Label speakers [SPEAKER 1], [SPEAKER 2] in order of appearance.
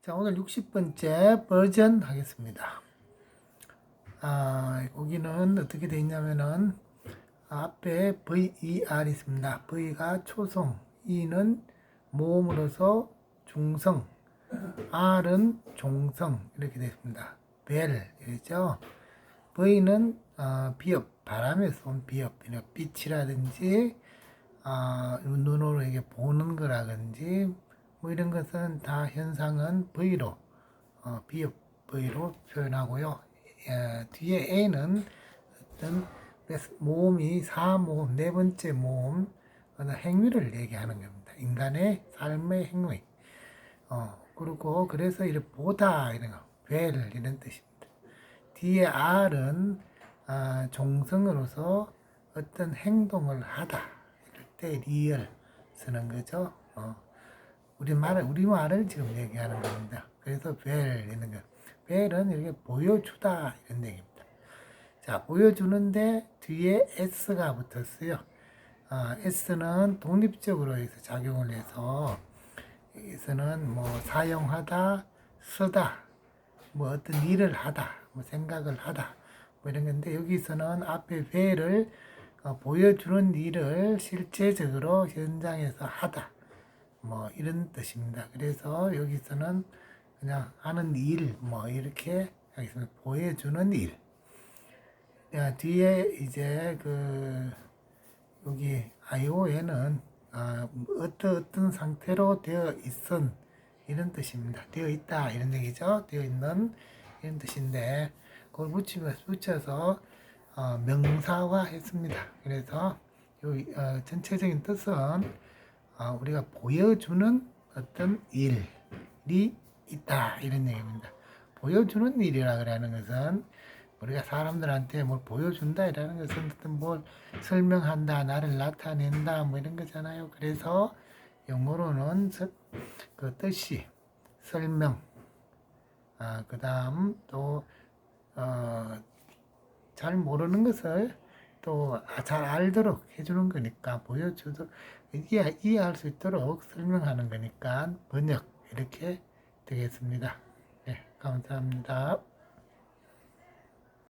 [SPEAKER 1] 자, 오늘 60번째 버전 하겠습니다. 아, 여기는 어떻게 되어 있냐면은 앞에 VER 있습니다. V가 초성, E는 모음으로서 중성, R은 종성 이렇게 되어 있습니다. 벨, 이죠 V는 어, 비읍, 바람에서 온 이런 빛이라든지 아, 눈으로 이게 보는 거라든지 뭐 이런 것은 다 현상은 V로 어, 비읍 V로 표현하고요. 예, 뒤에 A는 어떤 모음이 사모음 네 번째 모음 어느 행위를 얘기하는 겁니다. 인간의 삶의 행위. 어, 그리고 그래서 이렇게 보다 이런 거, 벨 이런 뜻입니다. 뒤에 R은 아, 종성으로서 어떤 행동을 하다 이럴 때 리얼 쓰는 거죠. 어. 우리 말을 우리 말을 지금 얘기하는 겁니다. 그래서 벨 이런 거, 벨은 이렇게 보여주다 이런 얘기입니다. 자 보여주는데 뒤에 s가 붙었어요. 아, s는 독립적으로 해서 작용을 해서 여기서는 뭐 사용하다, 쓰다, 뭐 어떤 일을 하다, 뭐 생각을 하다, 뭐 이런 건데 여기서는 앞에 배를 어, 보여주는 일을 실제적으로 현장에서 하다, 뭐 이런 뜻입니다. 그래서 여기서는 그냥 하는 일, 뭐 이렇게 하겠습니다. 보여주는 일. 야, 뒤에 이제 그 여기 iO에는 아, 어떤 어떤 상태로 되어 있은 이런 뜻입니다. 되어 있다 이런 얘기죠. 되어 있는 이런 뜻인데 그걸 붙이면 붙여서 어, 명사화 했습니다. 그래서 요 어, 전체적인 뜻은 어, 우리가 보여주는 어떤 일이 있다 이런 얘기입니다. 보여주는 일이라 그러는 것은 우리가 사람들한테 뭘 보여준다라는 것은 어떤 뭘 설명한다, 나를 나타낸다, 뭐 이런 거잖아요. 그래서 영어로는 서- 그 뜻이 설명, 아, 그 다음 또, 어, 잘 모르는 것을 또 잘 알도록 해주는 거니까 보여주도 이해, 이해할 수 있도록 설명하는 거니까 번역 이렇게 되겠습니다. 네, 감사합니다.